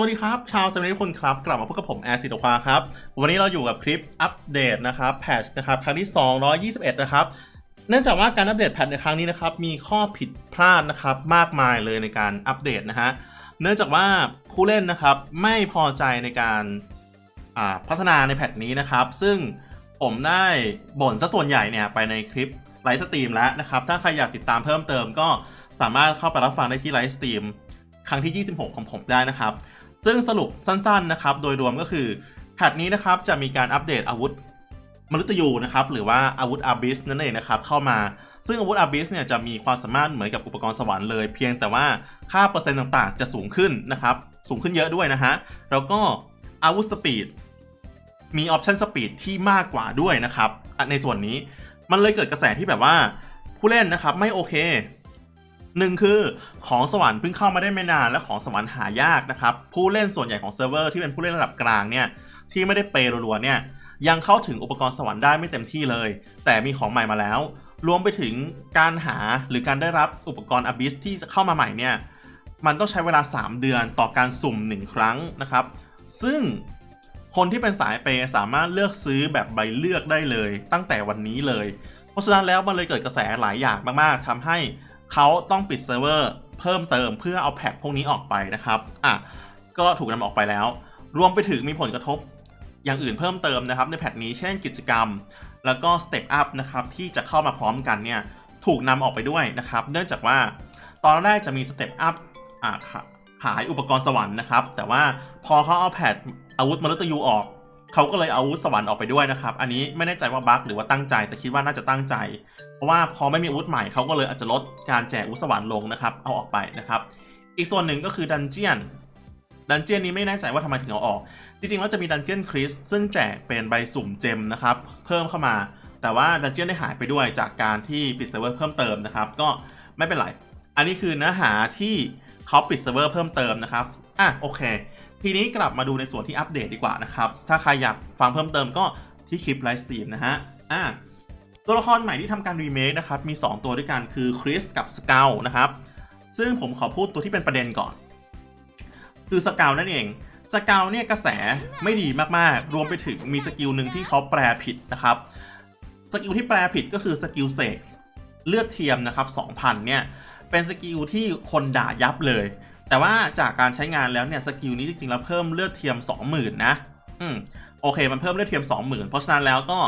วัสดีครับ ชาวสมิธทุกคนครับ กลับมาพบกับผม แอร์สิตควาครับ วันนี้เราอยู่กับคลิปอัปเดตนะครับแพทชนะครับครั้งที่ 221 นะครับ เนื่องจากว่าการอัปเดตแพทในครั้งนี้นะครับ มีข้อผิดพลาดนะครับ มากมายเลยในการอัปเดตนะฮะเนื่องจากว่าผู้เล่นนะครับไม่พอใจในการพัฒนาในแพทนี้นะครับ ซึ่งผมได้บ่นซะส่วนใหญ่เนี่ยไปในคลิปไลฟ์สตรีมแล้วนะครับ ถ้าใครอยากติดตามเพิ่มเติมก็สามารถเข้าไปรับฟังได้ที่ไลฟ์สตรีมครั้งที่ 26 ของผมได้นะครับ ซึ่งสรุปสั้นๆนะครับ โดยรวมก็คือแพทนี้นะครับจะมีการอัปเดตอาวุธมนุษยูนะครับหรือว่าอาวุธอาบิสนั่นเองนะครับเข้ามา ซึ่งอาวุธอาบิสเนี่ยจะมีความสามารถเหมือนกับอุปกรณ์สวรรค์เลย เพียงแต่ว่าค่าเปอร์เซ็นต์ต่างๆ จะสูงขึ้นนะครับสูงขึ้นเยอะด้วยนะฮะแล้วก็อาวุธสปีดมีออปชันสปีดที่มากกว่าด้วยนะครับในส่วนนี้มันเลยเกิดกระแสที่แบบว่าผู้เล่นนะครับไม่โอเค หนึ่งคือของสวรรค์เพิ่งเข้ามาได้ไม่นานและของสวรรค์หายากนะครับ ผู้เล่นส่วนใหญ่ของเซิร์ฟเวอร์ที่เป็นผู้เล่นระดับกลางเนี่ยที่ไม่ได้เปย์รัวๆเนี่ยยังเข้าถึงอุปกรณ์สวรรค์ได้ไม่เต็มที่เลย แต่มีของใหม่มาแล้ว รวมไปถึงการหาหรือการได้รับอุปกรณ์อ b ิสที่จะเข้ามาใหม่เนี่ยมันต้องใช้เวลา 3 เดือนต่อการสุ่ม 1 ครั้งนะครับ ซึ่งคนที่เป็นสายเปย์สามารถเลือกซื้อแบบใบเลือกได้เลย ตั้งแต่วันนี้เลย เพราะฉะนั้นแล้วมันเลยเกิดกระแสหลายอย่างมากๆทำให้ เขาต้องปิดเซิร์ฟเวอร์เพิ่มเติมเพื่อเอาแพ็คพวกนี้ออกไปนะครับอะก็ถูกนำออกไปแล้ว รวมไปถึงมีผลกระทบอย่างอื่นเพิ่มเติมนะครับในแพทนี้เช่นกิจกรรม แล้วก็สเต็ปอัพนะครับที่จะเข้ามาพร้อมกันเนี่ยถูกนำออกไปด้วยนะครับ เนื่องจากว่าตอนแรกจะมีสเต็ปอัพขายอุปกรณ์สวรรค์นะครับ แต่ว่าพอเขาเอาแพทอาวุธมนุษยูออก เขาก็เลยเอาอาวุธสวรรค์ออกไปด้วยนะครับ อันนี้ไม่แน่ใจว่าบั๊กหรือว่าตั้งใจ แต่คิดว่าน่าจะตั้งใจ เพราะว่าพอไม่มีอาวุธใหม่เขาก็เลยอาจจะลดการแจกอาวุธสวรรค์ลงนะครับ เอาออกไปนะครับ อีกส่วนหนึ่งก็คือดันเจียน ดันเจียนนี้ไม่แน่ใจว่าทำไมถึงเอาออก จริงๆแล้วจะมีดันเจียนคริสซึ่งแจกเป็นใบสุ่มเจมนะครับ เพิ่มเข้ามา แต่ว่าดันเจียนได้หายไปด้วยจากการที่ปิดเซิร์ฟเวอร์เพิ่มเติมนะครับ ก็ไม่เป็นไร อันนี้คือเนื้อหาที่เขาปิดเซิร์ฟเวอร์เพิ่มเติมนะครับ อะโอเค ทีนี้กลับมาดูในส่วนที่อัปเดตดีกว่านะครับ ถ้าใครอยากฟังเพิ่มเติมก็ที่คลิปไลฟ์สตรีมนะฮะ อะตัวละครใหม่ที่ทำการรีเมคนะครับ มี 2 ตัวด้วยกันคือคริสกับสเกลนะครับ ซึ่งผมขอพูดตัวที่เป็นประเด็นก่อน คือสเกลนั่นเองสเกลเนี่ยกระแสไม่ดีมากๆ รวมไปถึงมีสกิลหนึ่งที่เขาแปลผิดนะครับ สกิลที่แปลผิดก็คือสกิลเสกเลือดเทียมนะครับ 2,000 เนี่ย เป็นสกิลที่คนด่ายับเลย แต่ว่าจากการใช้งานแล้วเนี่ยสกิลนี้จริงๆแล้วเพิ่มเลือดเทียม 20,000 นะ อืมโอเคมันเพิ่มเลือดเทียม 20,000 เพราะฉะนั้นแล้วก็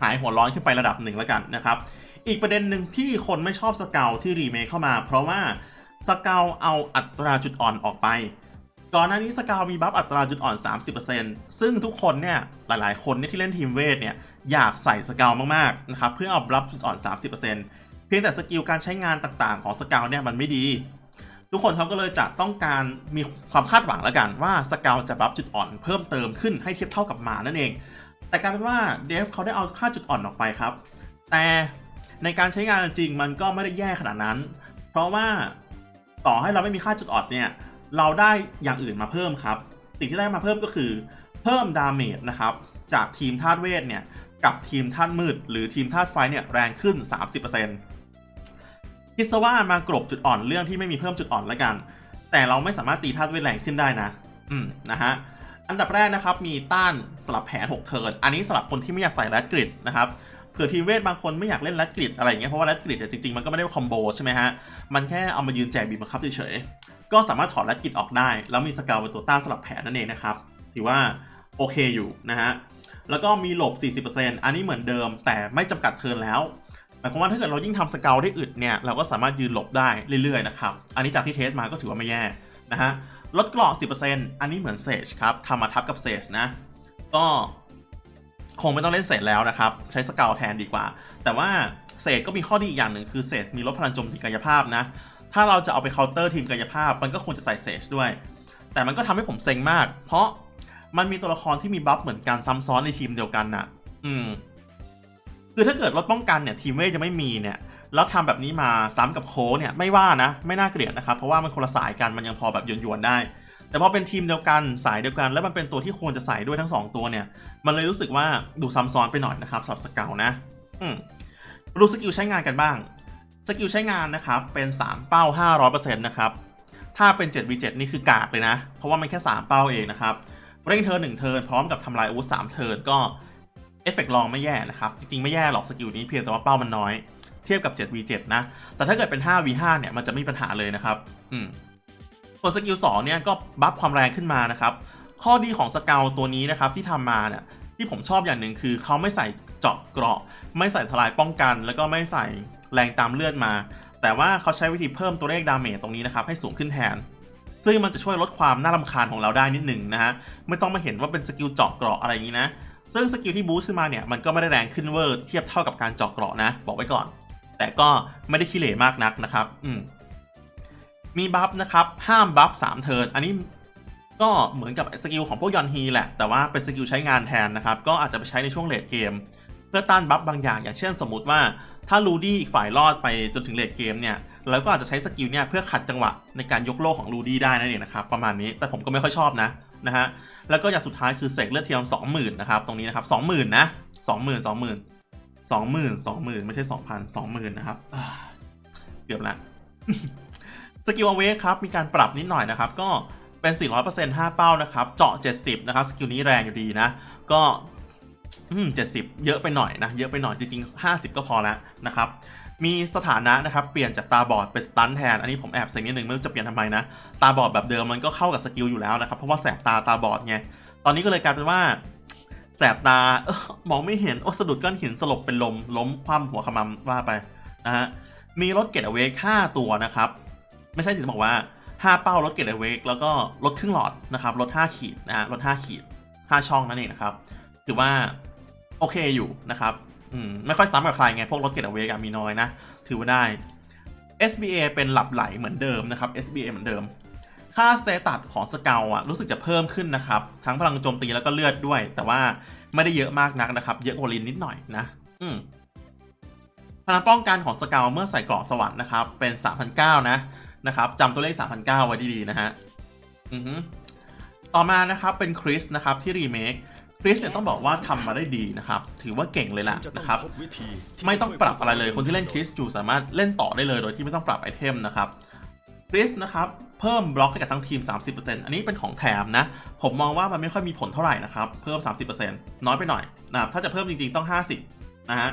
หายหัวร้อนขึ้นไประดับหนึ่งแล้วกันนะครับ อีกประเด็นหนึ่งที่คนไม่ชอบสเกลที่รีเมคเข้ามา เพราะว่าสเกลเอาอัตราจุดอ่อนออกไป ก่อนหน้านี้สเกลมีบัฟอัตราจุดอ่อน 30%ซึ่งทุกคนเนี่ยหลายๆ คนเนี่ยที่เล่นทีมเวทเนี่ยอยากใส่สเกลมากๆนะครับเพื่อเอาบัฟจุดอ่อน 30%เพียงแต่สกิลการใช้งานต่างๆ ของสเกลเนี่ยมันไม่ดี ทุกคนเขาก็เลยจะต้องการมีความคาดหวังแล้วกันว่าสเกลจะบัฟจุดอ่อนเพิ่มเติมขึ้นให้เทียบเท่ากับหมานั่นเอง แต่กลายเป็นว่าเดฟเขาได้เอาค่าจุดอ่อนออกไปครับ แต่ในการใช้งานจริงมันก็ไม่ได้แย่ขนาดนั้น เพราะว่าต่อให้เราไม่มีค่าจุดอ่อนเนี่ยเราได้อย่างอื่นมาเพิ่มครับ สิ่งที่ได้มาเพิ่มก็คือ เพิ่มดาเมจนะครับจากทีมธาตุเวทเนี่ยกับทีมธาตุมืด หรือทีมธาตุไฟเนี่ยแรงขึ้น 30% คิดซะว่ามากรบจุดอ่อนเรื่องที่ไม่มีเพิ่มจุดอ่อนแล้วกัน แต่เราไม่สามารถตีธาตุเวทแรงขึ้นได้นะ อืมนะฮะอันดับแรกนะครับมีต้านสลับแผน6เทิร์นอันนี้สำหรับคนที่ไม่อยากใส่แรดกริดนะครับเผื่อทีมเวทบางคนไม่อยากเล่นแรดกริดอะไรอย่างเงี้ยเพราะว่าแรดกริดเนี่ยจริงๆมันก็ไม่ได้คอมโบใช่ไหมฮะมันแค่เอามายืนแจกบีบบังคับเฉยๆก็สามารถถอดแรดกริดออกได้ แล้วมีสเกลเป็นตัวต้านสลับแผนนั่นเองนะครับถือว่าโอเคอยู่นะฮะแล้วก็มีหลบ 40%อันนี้เหมือนเดิมแต่ไม่จำกัดเทิร์นแล้ว หมายความว่าถ้าเกิดเรายิ่งทำสเกลได้อึดเนี่ยเราก็สามารถยืนหลบได้เรื่อยๆนะครับอันนี้จากที่เทสมาก็ถือว่าไม่แย่นะฮะลดเกราะ10%อันนี้เหมือนเซจครับทำมาทับกับเซจนะ ก็คงไม่ต้องเล่นเซจแล้วนะครับ ใช้สเกลแทนดีกว่า แต่ว่าเซจก็มีข้อดีอีกอย่างหนึ่งคือเซจมีลดพลังโจมตีกายภาพนะ ถ้าเราจะเอาไปเคาน์เตอร์ทีมกายภาพ มันก็ควรจะใส่เซจด้วย แต่มันก็ทำให้ผมเซ็งมาก เพราะมันมีตัวละครที่มีบัฟเหมือนกันซ้ำซ้อนในทีมเดียวกันน่ะ อืม คือถ้าเกิดลดป้องกันเนี่ยทีมเวทจะไม่มีเนี่ยแล้วทำแบบนี้มาซ้ำกับโค้เนี่ย ไม่ว่านะ ไม่น่าเกลียดนะครับ เพราะว่ามันคนละสายกันมันยังพอแบบหยวนๆได้ แต่พอเป็นทีมเดียวกันสายเดียวกัน แล้วมันเป็นตัวที่ควรจะใส่ด้วยทั้งสองตัวเนี่ย มันเลยรู้สึกว่าดูซ้ำซ้อนไปหน่อยนะครับสำหรับสเกลนะอืมรู้สกิลใช้งานกันบ้างสกิลใช้งานนะครับเป็น 3 เป้า 500%นะครับถ้าเป็น 7v7 นี่คือกากเลยนะ เพราะว่ามันแค่ 3 เป้าเองนะครับเร่งเทิร์นหนึ่งเทิร์นพร้อมกับทำลายอาวุธ3เทิร์นก็ ฟเฟกต์ลองไม่แย่นะครับ จริงๆ ไม่แย่หรอกสกิลนี้เพียงแต่ว่าเป้ามันน้อย เทียบกับ 7v7 นะ แต่ถ้าเกิดเป็น 5v5 เนี่ยมันจะไม่มีปัญหาเลยนะครับ อืมส่วนสกิล2เนี่ยก็บัฟความแรงขึ้นมานะครับ ข้อดีของสเกลตัวนี้นะครับที่ทำมาเนี่ยที่ผมชอบอย่างหนึ่งคือเขาไม่ใส่เจาะเกราะ ไม่ใส่ทลายป้องกัน แล้วก็ไม่ใส่แรงตามเลือดมา แต่ว่าเขาใช้วิธีเพิ่มตัวเลขดาเมจตรงนี้นะครับให้สูงขึ้นแทนซึ่งมันจะช่วยลดความน่ารำคาญของเราได้นิดหนึ่งนะฮะ ไม่ต้องมาเห็นว่าเป็นสกิลเจาะเกราะอะไรอย่างนี้นะ ซึ่งสกิลที่บูสต์ขึ้นมาเนี่ยมันก็ไม่ได้แรงขึ้นเวอร์เทียบเท่ากับการเจาะเกราะนะ บอกไว้ก่อน แต่ก็ไม่ได้ขี้เหร่มากนักนะครับ อืมมีบัฟนะครับ ห้ามบัฟสามเทิร์นอันนี้ก็เหมือนกับสกิลของพวกยอนฮีแหละ แต่ว่าเป็นสกิลใช้งานแทนนะครับ ก็อาจจะไปใช้ในช่วงเลดเกม เพื่อต้านบัฟบางอย่าง อย่างเช่นสมมติว่าถ้าลูดี้อีกฝ่ายรอดไปจนถึงเลดเกมเนี่ยแล้วก็อาจจะใช้สกิลเนี่ยเพื่อขัดจังหวะในการยกโล่ของลูดี้ได้นั่นเองนะครับประมาณนี้แต่ผมก็ไม่ค่อยชอบนะนะฮะ แล้วก็อย่างสุดท้ายคือเสกเลือดเทียมสองหมื่นนะครับตรงนี้นะครับสองหมื่นนะสองหมื่นสองหมื่นสองหมื่นสองหมื่นไม่ใช่สองพันสองหมื่นนะครับเกือบละสกิลอเวกครับ มีการปรับนิดหน่อยนะครับ ก็เป็น 400% 5 เป้านะครับ เจาะ 70 นะครับ สกิลนี้แรงอยู่ดีนะ ก็ อืม 70 เยอะไปหน่อยนะ เยอะไปหน่อยจริงๆ 50 ก็พอแล้วนะครับ มีสถานะนะครับ เปลี่ยนจากตาบอดเป็นสตันแทน อันนี้ผมแอบเซ็งนิดนึงไม่รู้จะเปลี่ยนทำไมนะ ตาบอดแบบเดิมมันก็เข้ากับสกิลอยู่แล้วนะครับ เพราะว่าแสบตาตาบอดไง ตอนนี้ก็เลยกลายเป็นว่า แสบตาเออมองไม่เห็น โอ้สะดุดก้อนหินสลบเป็นลม ล้มคว่ำหัวขมำว่าไปนะฮะ มีรถเกตอเวก5ตัวนะครับ ไม่ใช่ถึงบอกว่า 5 เป้ารถเกตอเวกแล้วก็ลดครึ่งหลอดนะครับลด5ขีดนะฮะลด5ขีด 5 ช่องนั่นเองนะครับ ถือว่าโอเคอยู่นะครับ อืมไม่ค่อยซ้ำกับใครไง พวกรถเกตอเวกมีน้อยนะ ถือว่าได้ SBA เป็นหลับไหลเหมือนเดิมนะครับ SBA เหมือนเดิม ค่าสเตตัสของสเกลอะรู้สึกจะเพิ่มขึ้นนะครับ ทั้งพลังโจมตีแล้วก็เลือดด้วย แต่ว่าไม่ได้เยอะมากนักนะครับ เยอะกว่าลินนิดหน่อยนะ อืมพลังป้องกันของสเกลเมื่อใส่เกราะสวรรค์นะครับ เป็น3,009นะนะครับจำตัวเลข3,009ไว้ดีๆนะฮะ อือฮึต่อมานะครับเป็นคริสนะครับที่รีเมค คริสเนี่ยต้องบอกว่าทำมาได้ดีนะครับ ถือว่าเก่งเลยล่ะนะครับ ไม่ต้องปรับอะไรเลย คนที่เล่นคริสอยู่สามารถเล่นต่อได้เลยโดยที่ไม่ต้องปรับไอเทมนะครับคริสนะครับ เพิ่มบล็อกให้กับทั้งทีม 30%อันนี้เป็นของแถมนะ ผมมองว่ามันไม่ค่อยมีผลเท่าไหร่นะครับ เพิ่ม 30%น้อยไปหน่อยนะครับถ้าจะเพิ่มจริงๆต้อง 50 นะฮะ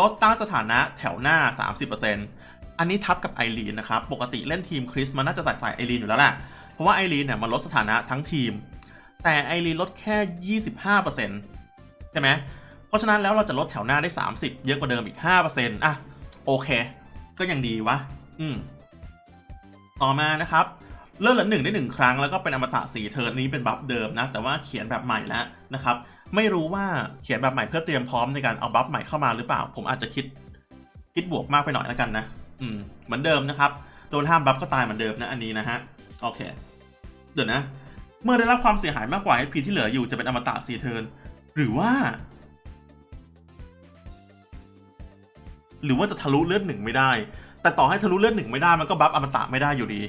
ลดต้านสถานะแถวหน้า 30%อันนี้ทับกับไอรีนนะครับ ปกติเล่นทีมคริสมันน่าจะใส่ใส่ไอรีนอยู่แล้วแหละ เพราะว่าไอรีนเนี่ยมันลดสถานะทั้งทีม แต่ไอรีนลดแค่ 25%ใช่ไหมเพราะฉะนั้นแล้วเราจะลดแถวหน้าได้ 30 เยอะกว่าเดิมอีก 5%อะ โอเค ก็ยังดีวะ อืม ต่อมานะครับ เลื่อนเหลือหนึ่งได้หนึ่งครั้งแล้วก็เป็นอมตะสีเทิร์นนี้เป็นบัฟเดิมนะ แต่ว่าเขียนแบบใหม่แล้วนะครับ ไม่รู้ว่าเขียนแบบใหม่เพื่อเตรียมพร้อมในการเอาบัฟใหม่เข้ามาหรือเปล่า ผมอาจจะคิดคิดบวกมากไปหน่อยแล้วกันนะ อืม เหมือนเดิมนะครับ โดนห้ามบัฟก็ตายเหมือนเดิมนะอันนี้นะฮะ โอเค เดี๋ยวนะ เมื่อได้รับความเสียหายมากกว่า HP ที่เหลืออยู่จะเป็นอมตะสีเทิร์นหรือว่า หรือว่าจะทะลุเลือดหนึ่งไม่ได้ แต่ต่อให้ทะลุเลือดหนึ่งไม่ได้มันก็บัฟอมตะไม่ได้อยู่ดี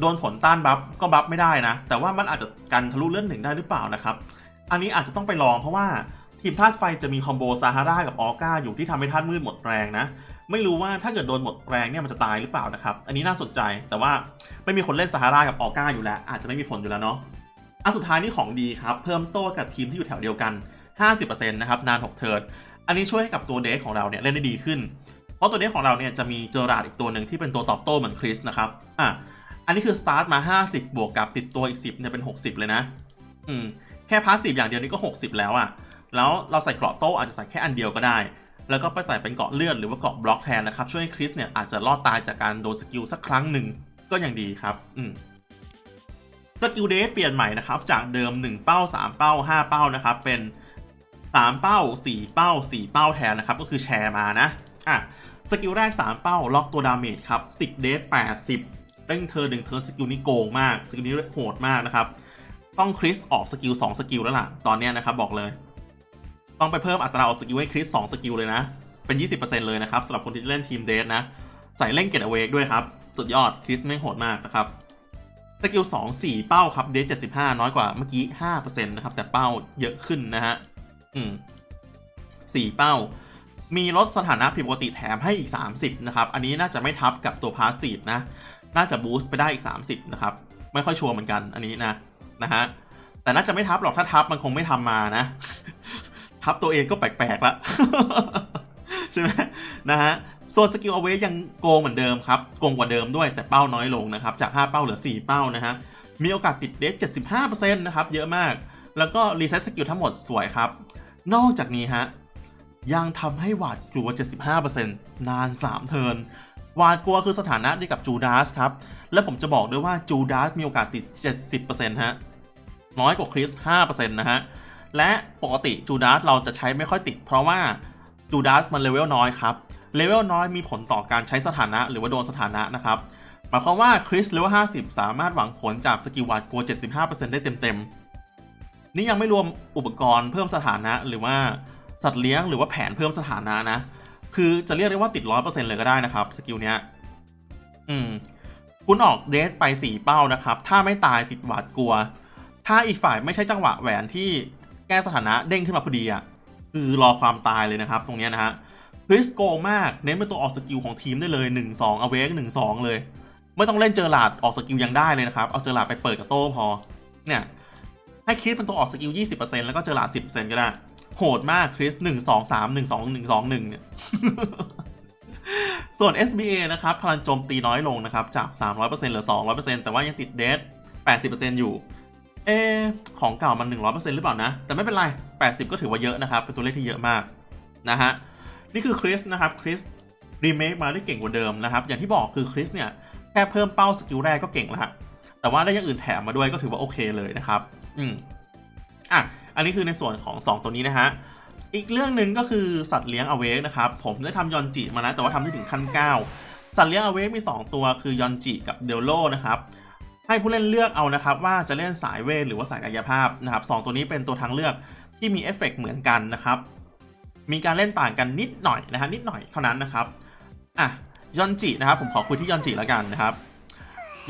โดนผลต้านบัฟก็บัฟไม่ได้นะ แต่ว่ามันอาจจะกันทะลุเลือดหนึ่งได้หรือเปล่านะครับ อันนี้อาจจะต้องไปลองเพราะว่าทีมธาตุไฟจะมีคอมโบซาฮารากับออก้าอยู่ที่ทำให้ธาตุมืดหมดแรงนะ ไม่รู้ว่าถ้าเกิดโดนหมดแรงเนี่ยมันจะตายหรือเปล่านะครับ อันนี้น่าสนใจแต่ว่าไม่มีคนเล่นซาฮารากับออก้าอยู่แล้ว อาจจะไม่มีผลอยู่แล้วเนาะ อันสุดท้ายนี่ของดีครับ เพิ่มโต้กับทีมที่อยู่แถวเดียวกัน 50%นะครับ นาน 6 เทิร์น อันนี้ช่วยให้กับตัวเดคของเราเนี่ยเล่นได้ดีขึ้น เพราะตัวเดคของเราเนี่ยจะมีเจอราร์ดอีกตัวหนึ่งที่เป็นตัวตอบโต้เหมือนคริสนะครับ อะ อันนี้คือสตาร์ทมา 50 บวกกับติดตัวอีก 10เนี่ยเป็น 60 เลยนะ อืม แค่พาสซีฟอย่างเดียวนี่ก็ 60 แล้วอะ่ะ แล้วเราใส่เกราะโต้อาจจะใส่แค่อันเดียวก็ได้ แล้วก็ไปใส่เป็นเกราะเลือดหรือว่าเกราะบล็อกแทนนะครับ ช่วยให้คริสเนี่ยอาจจะรอดตายจากการโดนสกิลสักครั้งหนึ่งก็ยังดีครับ อืม สกิลเดฟเปลี่ยนใหม่นะครับ จากเดิม 1 เป้า 3 เป้า 5 เป้านะครับ เป็น 3 เป้า 4 เป้า 4 เป้าแทนนะครับ ก็คือแชร์มานะอะสกิลแรก 3 เป้า ล็อกตัวดาเมจครับ ติดเดฟ80 เร่งเธอดึงเธอสกิลนี้โกงมาก สกิลนี้โหดมากนะครับ ต้องคริสออกสกิล 2 สกิลแล้วล่ะ ตอนนี้นะครับบอกเลย ต้องไปเพิ่มอัตราออกสกิลให้คริส2สกิลเลยนะ เป็น 20%เลยนะครับสำหรับคนที่เล่นทีมเดฟนะ ใส่เล่นเกตเอเวกด้วยครับ สุดยอดคริสไม่งโหดมากนะครับ สกิล2 4 เป้าครับเดท75 น้อยกว่าเมื่อกี้ 5%นะครับ แต่เป้าเยอะขึ้นนะฮะ อืม4เป้า มีลดสถานะผิดปกติแถมให้อีก 30 นะครับ อันนี้น่าจะไม่ทับกับตัวพาสซีฟนะ น่าจะบูสต์ไปได้อีก 30 นะครับ ไม่ค่อยชัวร์เหมือนกันอันนี้นะ นะฮะ แต่น่าจะไม่ทับหรอกถ้าทับมันคงไม่ทำมานะ ทับตัวเองก็แปลกๆละใช่ไหมนะฮะ ส่วนสกิลเอาไว้ยังโกงเหมือนเดิมครับ โกงกว่าเดิมด้วยแต่เป้าน้อยลงนะครับ จาก 5 เป้าเหลือ 4 เป้านะฮะ มีโอกาสติดเดท75%นะครับ เยอะมาก แล้วก็รีเซ็ตสกิลทั้งหมดสวยครับ นอกจากนี้ฮะ ยังทำให้หวาดกลัว 75%นาน 3 เทิร์นหวาดกลัวคือสถานะเดียวกับจูดาสครับ และผมจะบอกด้วยว่าจูดาสมีโอกาสติด 70%ฮะ น้อยกว่าคริส5%นะฮะ และปกติจูดาสเราจะใช้ไม่ค่อยติด เพราะว่าจูดาสมันเลเวลน้อยครับ เลเวลน้อยมีผลต่อการใช้สถานะหรือว่าโดนสถานะนะครับหมายความว่าคริสเลเวล50 สามารถหวังผลจากสกิลวาดกลัว75%ได้เต็มๆ นี่ยังไม่รวมอุปกรณ์เพิ่มสถานะหรือว่าสัตว์เลี้ยงหรือว่าแผนเพิ่มสถานะนะ คือจะเรียกได้ว่าติด 100%เลยก็ได้นะครับสกิลเนี้ยอืมคุณออกเดทไป 4 เป้านะครับ ถ้าไม่ตายติดหวาดกลัว ถ้าอีกฝ่ายไม่ใช่จังหวะแหวนที่แก้สถานะเด้งขึ้นมาพอดีอะคือรอความตายเลยนะครับ ตรงเนี้ยนะฮะ ริสโกมาก เน้นเป็นตัวออกสกิลของทีมได้เลย 1 2เอาเวก1 2เลย ไม่ต้องเล่นเจอหลาดออกสกิลยังได้เลยนะครับ เอาเจอหลาดไปเปิดกับโต้พอ เนี่ย ให้คริสเป็นตัวออกสกิล 20%แล้วก็เจอหลาด 10%ก็ได้ โหดมากคริส1 2 3 1 2 1 2 1เนี่ย ส่วน SBA นะครับ พลังโจมตีน้อยลงนะครับ จาก 300%เหลือ 200%แต่ว่ายังติดเดท80%อยู่เอของเก่ามัน 100%หรือเปล่านะ แต่ไม่เป็นไร 80 ก็ถือว่าเยอะนะครับ เป็นตัวเลขที่เยอะมากนะฮะ นี่คือคริสนะครับคริสรีเมคมาได้เก่งกว่าเดิมนะครับ อย่างที่บอกคือคริสเนี่ยแค่เพิ่มเป้าสกิลแรกก็เก่งแล้วฮะแต่ว่าได้อย่างอื่นแถมมาด้วยก็ถือว่าโอเคเลยนะครับ อืมอะอันนี้คือในส่วนของ 2 ตัวนี้นะฮะอีกเรื่องหนึ่งก็คือสัตว์เลี้ยงอเวกนะครับ ผมได้ทำยอนจิมาแล้วแต่ว่าทำได้ถึงขั้น 9 สัตว์เลี้ยงอเวกมี 2 ตัวคือยอนจิกับเดลโลนะครับให้ผู้เล่นเลือกเอานะครับว่าจะเล่นสายเวทหรือว่าสายกายภาพนะครับสองตัวนี้เป็นตัวทางเลือกที่มีเอฟเฟกเหมือนกันนะครับ มีการเล่นต่างกันนิดหน่อยนะฮะนิดหน่อยเท่านั้นนะครับอะยอนจินะครับผมขอคุยที่ยอนจิแล้วกันนะครับ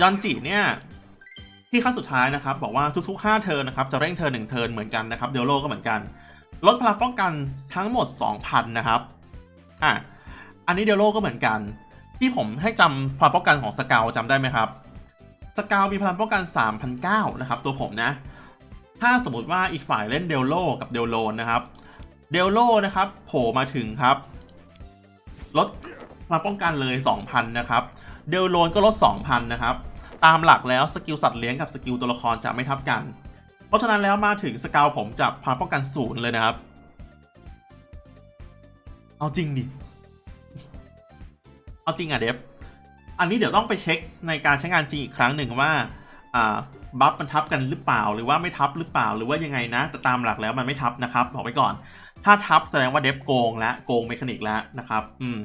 ยอนจิเนี่ยที่ขั้นสุดท้ายนะครับ บอกว่าทุก ๆ 5 เทิร์นนะครับจะเร่งเทิร์น1เทิร์นเหมือนกันนะครับเดลโลก็เหมือนกัน ลดพลังป้องกันทั้งหมด 2,000 นะครับอะอันนี้เดลโลก็เหมือนกัน ที่ผมให้จำพลังป้องกันของสกาวจำได้ไหมครับสกาวมีพลังป้องกัน3,009นะครับตัวผมนะถ้าสมมติว่าอีกฝ่ายเล่นเดลโลกับเดลโลนะครับ เดลโลนะครับโผล่มาถึงครับลดพลังป้องกันเลย 2,000 นะครับ เดลโลนก็ลด 2,000 นะครับ ตามหลักแล้วสกิลสัตว์เลี้ยงกับสกิลตัวละครจะไม่ทับกัน เพราะฉะนั้นแล้วมาถึงสกาวผมจะพาป้องกันศูนย์เลยนะครับ เอาจริงดิ เอาจริงอะเดฟ อันนี้เดี๋ยวต้องไปเช็คในการใช้งานจริงอีกครั้งหนึ่งว่าอ่าบัฟมันทับกันหรือเปล่า หรือว่าไม่ทับหรือเปล่า หรือว่ายังไงนะ แต่ตามหลักแล้วมันไม่ทับนะครับ บอกไว้ก่อน ถ้าทับแสดงว่าเดฟโกงและโกงเมคานิกแล้วนะครับอืม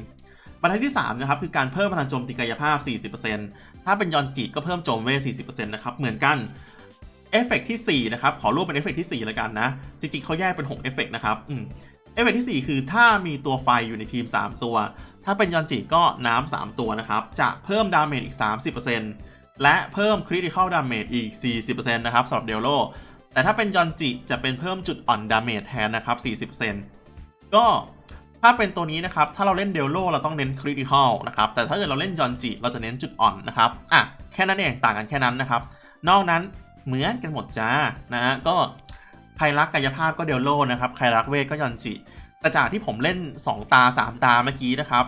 บรรทัดที่ 3 นะครับ คือการเพิ่มพลังโจมตีกายภาพ 40%ถ้าเป็นยอนจิก็เพิ่มโจมเวท40%นะครับ เหมือนกันเอฟเฟกต์ที่4นะครับ ขอรวบเป็นเอฟเฟกต์ที่4แล้วกันนะ จริงๆเขาแยกเป็น6เอฟเฟกต์นะครับอืมเอฟเฟกต์ที่ 4 คือถ้ามีตัวไฟอยู่ในทีม 3 ตัว ถ้าเป็นยอนจิก็น้ำ3ตัวนะครับ จะเพิ่มดาเมจอีก 30%และเพิ่มคริติคอลดาเมจอีก 40%นะครับสำหรับเดลโล แต่ถ้าเป็นยอนจิจะเป็นเพิ่มจุดอ่อนดาเมจแทนนะครับ 40%ก็ถ้าเป็นตัวนี้นะครับ ถ้าเราเล่นเดลโลเราต้องเน้นคริติคอลนะครับ แต่ถ้าเกิดเราเล่นยอนจิ เราจะเน้นจุดอ่อนนะครับ อะ แค่นั้นเองต่างกันแค่นั้นนะครับ นอกนั้นเหมือนกันหมดจ้า นะฮะ ก็ใครรักกายภาพก็เดลโลนะครับ ใครรักเวทก็ยอนจิ แต่จากที่ผมเล่น 2 ตา 3 ตาเมื่อกี้นะครับ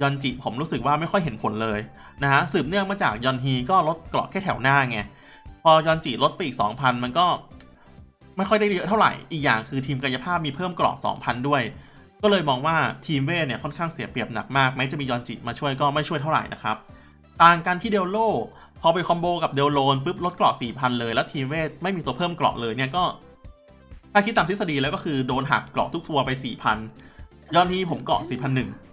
ยอนจิผมรู้สึกว่าไม่ค่อยเห็นผลเลยนะฮะ สืบเนื่องมาจากยอนฮีก็ลดเกราะแค่แถวหน้าไง พอยอนจิลดไปอีก 2,000 มันก็ ไม่ค่อยได้เยอะเท่าไหร่ อีกอย่างคือทีมกายภาพมีเพิ่มเกราะ2,000 ด้วย ก็เลยมองว่าทีมเวทเนี่ยค่อนข้างเสียเปรียบหนักมากแม้จะมียอนจิมาช่วยก็ไม่ช่วยเท่าไหร่นะครับ ต่างกันที่เดลโลพอไปคอมโบกับเดลโลนปุ๊บลดเกราะ4,000 เลย แล้วทีมเวทไม่มีตัวเพิ่มเกราะเลยเนี่ยก็ ถ้าคิดตามทฤษฎีแล้วก็คือโดนหักเกราะทุกตัวไป 4,000 ยอนทีผมเกราะ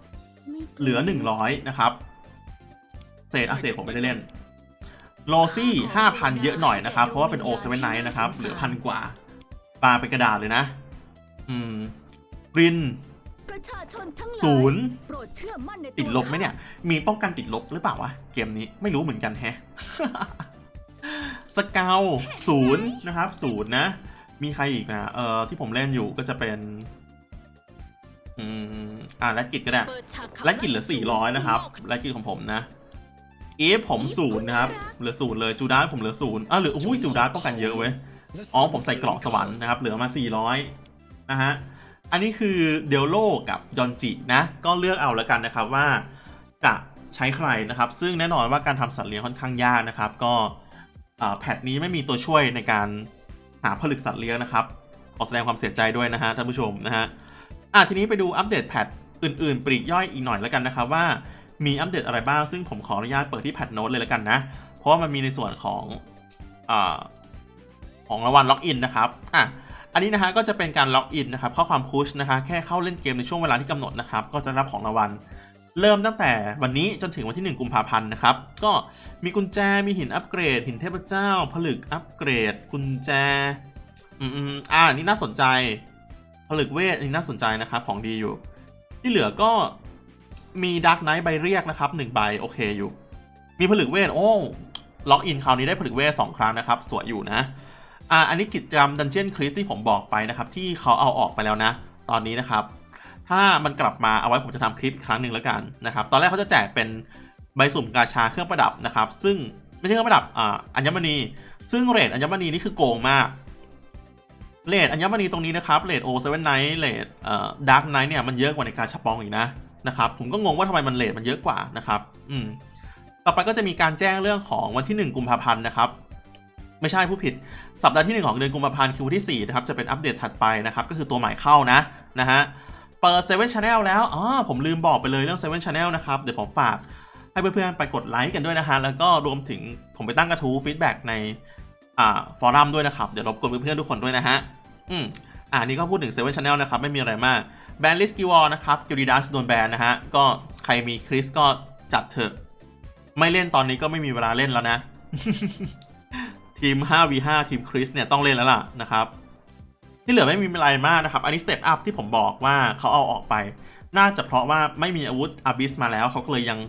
4,001เหลือ 100 นะครับ เศษอาเศษผมไม่ได้เล่นโลซี่ 5,000 เยอะหน่อยนะครับ เพราะว่าเป็นโอเซเว่นไนท์นะครับ เหลือพันกว่า ปลาเป็นกระดาษเลยนะ อืมกรินประชาชนทั้งหลายศูนย์โปรดเชื่อมั่นในตัวติดลบไหมเนี่ย มีป้องกันติดลบหรือเปล่าวะ เกมนี้ไม่รู้เหมือนกันแฮะสเกลศูนย์นะครับศูนย์นะ มีใครอีกนะเอ่อที่ผมเล่นอยู่ก็จะเป็นอืมอ่าและกิจก็ได้เปิดฉากขับและกิจเหลือ400นะครับและกิจของผมนะเอฟผมศูนย์นะครับเหลือศูนย์เลยจูดาผมเหลือศูนย์อ้าวเหลืออุ้ยจูดาป้องกันเยอะเว้ย อ๋อผมใส่กล่องสวรรค์นะครับเหลือมา 400 นะฮะ อันนี้คือเดลโลกับยอนจินะ ก็เลือกเอาแล้วกันนะครับว่าจะใช้ใครนะครับ ซึ่งแน่นอนว่าการทำสัตว์เลี้ยงค่อนข้างยากนะครับ ก็แพทนี้ไม่มีตัวช่วยในการหาผลึกสัตว์เลี้ยงนะครับ ขอแสดงความเสียใจด้วยนะฮะท่านผู้ชมนะฮะอะทีนี้ไปดูอัปเดตแพทอื่นๆ ปลีกย่อยอีกหน่อยแล้วกันนะครับว่ามีอัปเดตอะไรบ้าง ซึ่งผมขออนุญาตเปิดที่แพทโน้ตเลยแล้วกันนะ เพราะว่ามันมีในส่วนของ ของรางวัลล็อกอินนะครับอะอันนี้นะฮะก็จะเป็นการล็อกอินนะครับข้อความพุชนะคะแค่เข้าเล่นเกมในช่วงเวลาที่กำหนดนะครับก็จะรับของรางวัล เริ่มตั้งแต่วันนี้จนถึงวันที่ 1 กุมภาพันธ์นะครับก็มีกุญแจมีหินอัปเกรด หินเทพเจ้า ผลึกอัปเกรด กุญแจอืมอ่าอันนี่น่าสนใจ ผลึกเวทอันนี้น่าสนใจนะครับของดีอยู่ ที่เหลือก็มีดักไนท์ใบเรียกนะครับหนึ่งใบโอเคอยู่ มีผลึกเวทโอ้ล็อกอินคราวนี้ได้ผลึกเวทสองครั้งนะครับ สวยอยู่นะ อ่าอันนี้กิจกรรม Dungeon Quiz ที่ผมบอกไปนะครับที่เขาเอาออกไปแล้วนะ ตอนนี้นะครับ ถ้ามันกลับมาเอาไว้ผมจะทำคลิปอีกครั้งหนึ่งแล้วกันนะครับ ตอนแรกเขาจะแจกเป็นใบสุ่มกาชาเครื่องประดับนะครับ ซึ่งไม่ใช่เครื่องประดับอ่าอัญมณี ซึ่งเรทอัญมณีนี่คือโกงมากเรทอัญมณีตรงนี้นะครับเรทโอเซเว่นไนท์เรทเอ่อดาร์กไนท์เนี่ยมันเยอะกว่าในการชาปองอีกนะนะครับผมก็งงว่าทำไมมันเรทมันเยอะกว่านะครับอืมต่อไปก็จะมีการแจ้งเรื่องของวันที่ 1 กุมภาพันธ์นะครับ ไม่ใช่ผู้ผิด สัปดาห์ที่ 1 ของเดือนกุมภาพันธ์คือวันที่ 4 นะครับ จะเป็นอัปเดตถัดไปนะครับ ก็คือตัวใหม่เข้านะ นะฮะ เปิด7 Channel แล้ว อ๋อ ผมลืมบอกไปเลยเรื่อง7 Channel นลนะครับ เดี๋ยวผมฝากให้เพื่อนๆไปกดไลค์กันด้วยนะฮะ แล้วก็รวมถึงผมไปตั้งกระทู้ฟีดแบ็กในอ่าฟอรัมด้วยนะครับ เดี๋ยวรบกวนเพื่อนๆทุกคนด้วยนะฮะ อืมอ่านี่ก็พูดถึง7 Channel นลนะครับ ไม่มีอะไรมาก แบนลิสกิวอลนะครับกิลดิดัสโดนแบนนะฮะ ก็ใครมีคริสก็จัดเถอะ ไม่เล่นตอนนี้ก็ไม่มีเวลาเล่นแล้วนะ ทีม 5v5 ทีมคริสเนี่ยต้องเล่นแล้วล่ะนะครับ ที่เหลือไม่มีอะไรมากนะครับ อันนี้สเต็ปอัพที่ผมบอกว่าเขาเอาออกไป น่าจะเพราะว่าไม่มีอาวุธอาบิสมาแล้วเขาก็เลยยัง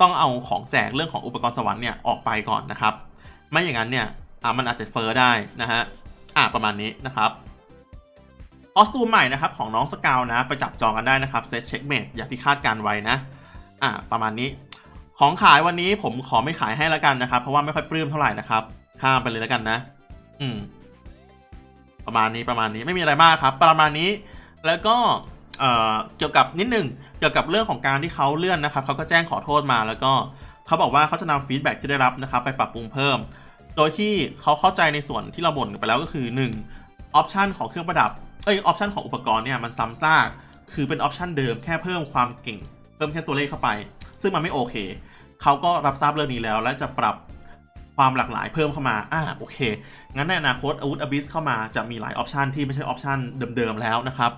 ต้องเอาของแจกเรื่องของอุปกรณ์สวรรค์เนี่ยออกไปก่อนนะครับ ไม่อย่างนั้นเนี่ยอะมันอาจจะเฟอร์ได้นะฮะอะประมาณนี้นะครับคอสตูมใหม่นะครับของน้องสกาวนะไปจับจองกันได้นะครับเซตเช็คเมดอย่างที่คาดการไว้นะอะประมาณนี้ ของขายวันนี้ผมขอไม่ขายให้แล้วกันนะครับ เพราะว่าไม่ค่อยปลื้มเท่าไหร่นะครับ ข้ามไปเลยแล้วกันนะ อืม ประมาณนี้ประมาณนี้ไม่มีอะไรมากครับ ประมาณนี้ แล้วก็เอ่อเกี่ยวกับนิดหนึ่งเกี่ยวกับเรื่องของการที่เขาเลื่อนนะครับเขาก็แจ้งขอโทษมาแล้วก็เขาบอกว่าเขาจะนำฟีดแบ็กที่ได้รับนะครับ ไปปรับปรุงเพิ่ม โดยที่เขาเข้าใจในส่วนที่เราบ่นกันไปแล้วก็คือ1ออปชันของเครื่องประดับ เอ้ยออปชันของอุปกรณ์เนี่ยมันซ้ำซาก คือเป็นออปชันเดิมแค่เพิ่มความเก่ง เพิ่มแค่ตัวเลขเข้าไป ซึ่งมันไม่โอเค เขาก็รับทราบเรื่องนี้แล้ว และจะปรับ ความหลากหลายเพิ่มเข้ามาอ่าโอเค งั้นในอนาคตอาวุธอบิสเข้ามาจะมีหลายออปชันที่ไม่ใช่ออปชันเดิมๆแล้วนะครับ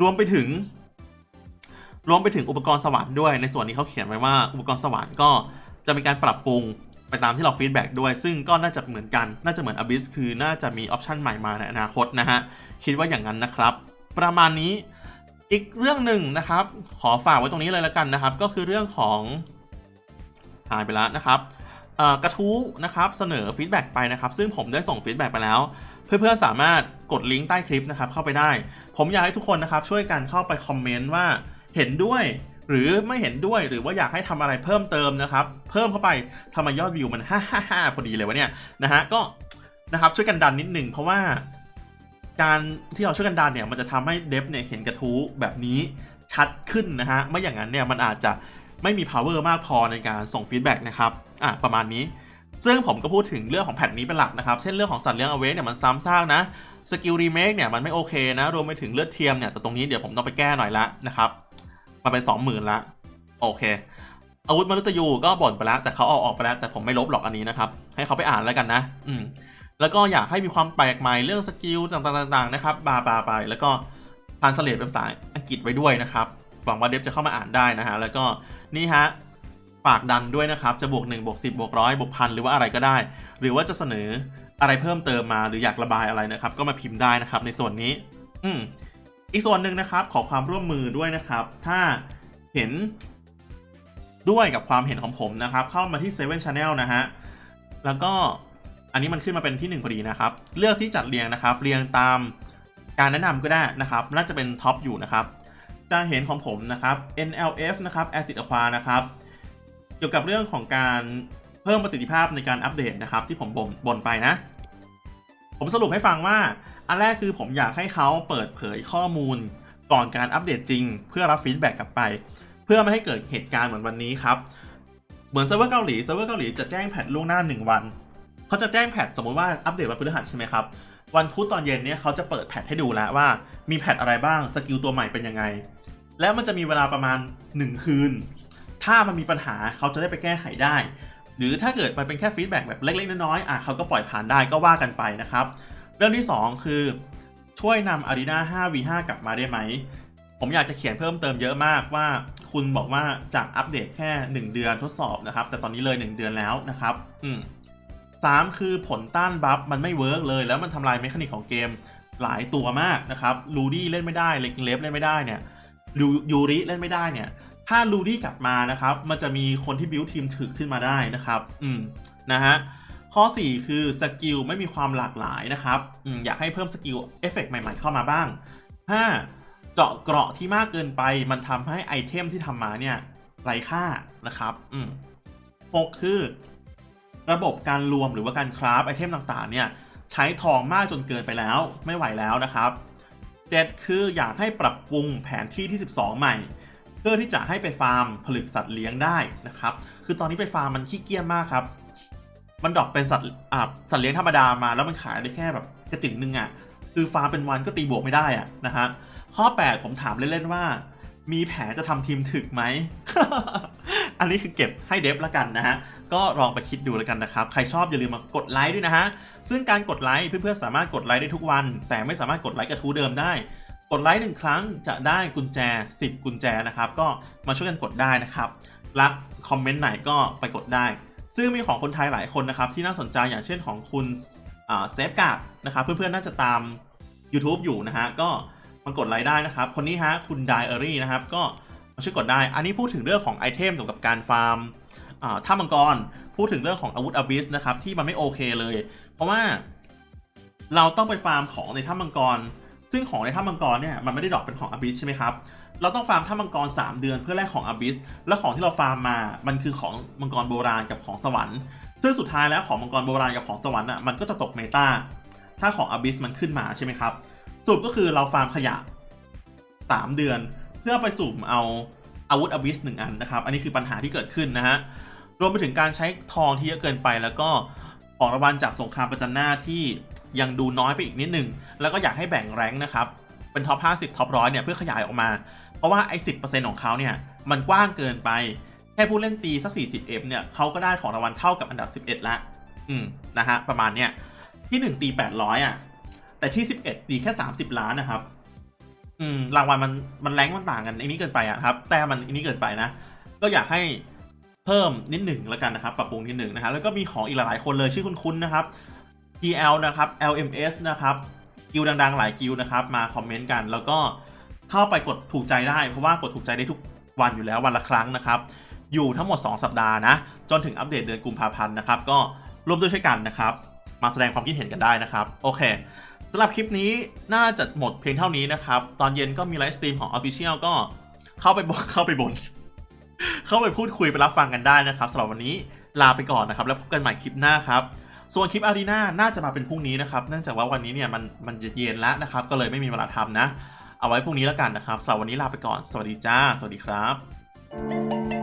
รวมไปถึง รวมไปถึงอุปกรณ์สวรรค์ด้วย ในส่วนนี้เขาเขียนไว้ว่าอุปกรณ์สวรรค์ก็จะมีการปรับปรุงไปตามที่เราฟีดแบ็กด้วย ซึ่งก็น่าจะเหมือนกัน น่าจะเหมือน Abyss คือน่าจะมีออปชันใหม่มาในอนาคตนะฮะ คิดว่าอย่างนั้นนะครับ ประมาณนี้ อีกเรื่องหนึ่งนะครับ ขอฝากไว้ตรงนี้เลยละกันนะครับ ก็คือเรื่องของหายไปแล้วนะครับ กระทู้นะครับเสนอฟีดแบ็กไปนะครับ ซึ่งผมได้ส่งฟีดแบ็กไปแล้ว เพื่อนๆสามารถกดลิงก์ใต้คลิปนะครับเข้าไปได้ ผมอยากให้ทุกคนนะครับช่วยกันเข้าไปคอมเมนต์ว่าเห็นด้วยหรือไม่เห็นด้วยหรือว่าอยากให้ทำอะไรเพิ่มเติมนะครับ เพิ่มเข้าไปทำไมยอดวิวมัน555พอดีเลยวะเนี่ยนะฮะก็นะครับช่วยกันดันนิดหนึ่งเพราะว่าการที่เราช่วยกันดันเนี่ยมันจะทำให้เดฟเนี่ยเห็นกระทู้แบบนี้ชัดขึ้นนะฮะไม่อย่างนั้นเนี่ยมันอาจจะ ไม่มี power มากพอในการส่งฟีดแบ็กนะครับอะประมาณนี้ ซึ่งผมก็พูดถึงเรื่องของแพทนี้เป็นหลักนะครับ เช่นเรื่องของสัตว์เลี้ยงเอาเวเนี่ยมันซ้ำซากนะสกิลรีเมคเนี่ยมันไม่โอเคนะ รวมไปถึงเลือดเทียมเนี่ยแต่ตรงนี้เดี๋ยวผมต้องไปแก้หน่อยละนะครับมาเป็น 20,000ละโอเค อาวุธมนุษย์ยูก็บ่นไปแล้ว แต่เขาเอาออกไปแล้ว แต่ผมไม่ลบหรอกอันนี้นะครับ ให้เขาไปอ่านแล้วกันนะ อืมแล้วก็อยากให้มีความแปลกใหม่เรื่องสกิลต่างๆๆนะครับ บาบาไปแล้วก็ทานสเลดเป็นภาษาอังกฤษไว้ด้วยนะครับ หวังว่าเดฟจะเข้ามาอ่านได้นะฮะ แล้วก็นี่ฮะฝากดันด้วยนะครับ จะบวก1บวก10บวกร้อยบวกพันหรือว่าอะไรก็ได้ หรือว่าจะเสนออะไรเพิ่มเติมมาหรืออยากระบายอะไรนะครับ ก็มาพิมพ์ได้นะครับในส่วนนี้ อืมอีกส่วนหนึ่งนะครับ ขอความร่วมมือด้วยนะครับ ถ้าเห็นด้วยกับความเห็นของผมนะครับ เข้ามาที่ Seven Channel นะฮะ แล้วก็อันนี้มันขึ้นมาเป็นที่ 1 พอดีนะครับ เลือกที่จัดเรียงนะครับ เรียงตามการแนะนำก็ได้นะครับ น่าจะเป็นท็อปอยู่นะครับ จะเห็นของผมนะครับ NLF นะครับ Acid Aqua นะครับเกี่ยวกับเรื่องของการเพิ่มประสิทธิภาพในการอัปเดตนะครับ ที่ผมบ่นบ่นไปนะ ผมสรุปให้ฟังว่า อันแรกคือผมอยากให้เขาเปิดเผยข้อมูลก่อนการอัปเดตจริง เพื่อรับฟีดแบ็กกลับไป เพื่อไม่ให้เกิดเหตุการณ์เหมือนวันนี้ครับ เหมือนเซิร์ฟเวอร์เกาหลีเซิร์ฟเวอร์เกาหลีจะแจ้งแพทล่วงหน้า 1 วันเขาจะแจ้งแพทสมมติว่าอัปเดตวันพฤหัสใช่ไหมครับวันพุธตอนเย็นเนี่ยเขาจะเปิดแพทให้ดูแล้วว่ามีแพทอะไรบ้างสกิลตัวใหม่เป็นยังไง แล้วมันจะมีเวลาประมาณ 1 คืน ถ้ามันมีปัญหาเขาจะได้ไปแก้ไขได้ หรือถ้าเกิดมันเป็นแค่ฟีดแบ็กแบบเล็กๆน้อยๆอะเขาก็ปล่อยผ่านได้ก็ว่ากันไปนะครับ เรื่องที่ 2 คือช่วยนำ Arena 5v5 กลับมาได้ไหม ผมอยากจะเขียนเพิ่มเติมเยอะมากว่า คุณบอกว่าจากอัปเดตแค่ 1 เดือนทดสอบนะครับ แต่ตอนนี้เลย 1 เดือนแล้วนะครับ อืมสามคือผลต้านบัฟมันไม่เวิร์กเลย แล้วมันทำลายเมคานิกของเกมหลายตัวมากนะครับลูดี้เล่นไม่ได้เล็กเล็บเล่นไม่ได้เนี่ย ยูริเล่นไม่ได้เนี่ย ถ้าลูดี้กลับมานะครับ มันจะมีคนที่บิวทีมถึกขึ้นมาได้นะครับ อืม นะฮะ ข้อ 4 คือสกิลไม่มีความหลากหลายนะครับอืมอยากให้เพิ่มสกิลเอฟเฟกใหม่ๆเข้ามาบ้าง 5. เจาะเกราะที่มากเกินไป มันทำให้ไอเทมที่ทำมาเนี่ยไร้ค่านะครับ อืม6คือ ระบบการรวมหรือว่าการคราฟไอเทมต่างๆ เนี่ย ใช้ทองมากจนเกินไปแล้ว ไม่ไหวแล้วนะครับ 7 คืออยากให้ปรับปรุงแผนที่ที่ 12 ใหม่ เพื่อที่จะให้ไปฟาร์มผลิตสัตว์เลี้ยงได้นะครับ คือตอนนี้ไปฟาร์มมันขี้เกียจมากครับ มันดรอกเป็นสัตว์อ่าสัตว์เลี้ยงธรรมดามาแล้วมันขายได้แค่แบบกระจึงหนึงอะ่ะ คือฟาร์มเป็นวันก็ตีบวกไม่ได้อะ่ะนะฮะ ข้อ 8 ผมถามเล่นๆว่า มีแผนจะทำทีมถึกไหม อันนี้คือเก็บให้เดฟละกันนะฮะ ก็ลองไปคิดดูแล้วกันนะครับ ใครชอบอย่าลืมมากดไลค์ด้วยนะฮะ ซึ่งการกดไลค์เพื่อนๆสามารถกดไลค์ได้ทุกวัน แต่ไม่สามารถกดไลค์กระทู้เดิมได้ กดไลค์หนึ่งครั้งจะได้กุญแจ 10 กุญแจนะครับ ก็มาช่วยกันกดได้นะครับ รักคอมเมนต์ไหนก็ไปกดได้ ซึ่งมีของคนไทยหลายคนนะครับที่น่าสนใจอย่างเช่นของคุณเซฟการ์ดนะครับ เพื่อนๆน่าจะตาม YouTube อยู่นะฮะ ก็มากดไลค์ได้นะครับ คนนี้ฮะคุณไดอารี่นะครับ ก็มาช่วยกดได้ อันนี้พูดถึงเรื่องของไอเทมเกี่ยวกับการฟาร์ม อ่าถ้ามังกรพูดถึงเรื่องของอาวุธอบิสนะครับที่มันไม่โอเคเลย เพราะว่าเราต้องไปฟาร์มของในถ้ำมังกร ซึ่งของในถ้ำมังกรเนี่ยมันไม่ได้ดรอปเป็นของอบิสใช่ไหมครับเราต้องฟาร์มถ้ำมังกร 3 เดือนเพื่อแลกของอบิสแล้วของที่เราฟาร์มมา มันคือของมังกรโบราณกับของสวรรค์ ซึ่งสุดท้ายแล้วของมังกรโบราณกับของสวรรค์อะมันก็จะตกเมตาถ้าของอบิสมันขึ้นมาใช่ไหมครับสรุปก็คือเราฟาร์มขยะ 3 เดือน เพื่อไปสุ่มเอาอาวุธอบิสหนึ่งอันนะครับ อันนี้คือปัญหาที่เกิดขึ้นนะฮะ รวมไปถึงการใช้ทองที่เยอะเกินไป แล้วก็ของรางวัลจากสงครามประจันหน้าที่ยังดูน้อยไปอีกนิดหนึ่งแล้วก็อยากให้แบ่งแรงนะครับ เป็นท็อป 50 ท็อปร้อยเนี่ยเพื่อขยายออกมา เพราะว่าไอ้สิของเขาเนี่ยมันกว้างเกินไป แค่ผู้เล่นตีสัก 40 M เนี่ยเขาก็ได้ของรางวัลเท่ากับอันดับ 11 ละ อืมนะฮะประมาณเนี้ยที่ 1 ตี 800อะแต่ที่ 11 ตีแค่ 30 ล้านนะครับอืมรางวัลมันมันแรงมันต่างกันไอ้นี้เกินไปอะครับ แต่มันไอ้นี้เกินไปนะ ก็อยากให้ เพิ่มนิดหนึ่งแล้วกันนะครับ ปรับปรุงนิดหนึ่งนะฮะแล้วก็มีของอีกหลายๆคนเลยชื่อคุ้นๆนะครับ PL นะครับ LMS นะครับกิลดังๆ หลายกิลนะครับ มาคอมเมนต์กัน แล้วก็เข้าไปกดถูกใจได้ เพราะว่ากดถูกใจได้ทุกวันอยู่แล้ววันละครั้งนะครับ อยู่ทั้งหมด 2 สัปดาห์นะ จนถึงอัปเดตเดือนกุมภาพันธ์นะครับ ก็ร่วมด้วยช่วยกันนะครับ มาแสดงความคิดเห็นกันได้นะครับ โอเคสำหรับคลิปนี้น่าจะหมดเพียงเท่านี้นะครับ ตอนเย็นก็มีไลฟ์สตรีมของ Official ก็เข้าไปบอกเข้าไปบน เข้าไปพูดคุยไปรับฟังกันได้นะครับสำหรับวันนี้ลาไปก่อนนะครับ แล้วพบกันใหม่คลิปหน้าครับ ส่วนคลิปอารีนาน่าจะมาเป็นพรุ่งนี้นะครับ เนื่องจากว่าวันนี้เนี่ยมันมันจะเย็นแล้วนะครับ ก็เลยไม่มีเวลาทำนะ เอาไว้พรุ่งนี้แล้วกันนะครับสำหรับวันนี้ลาไปก่อน สวัสดีจ้า สวัสดีครับ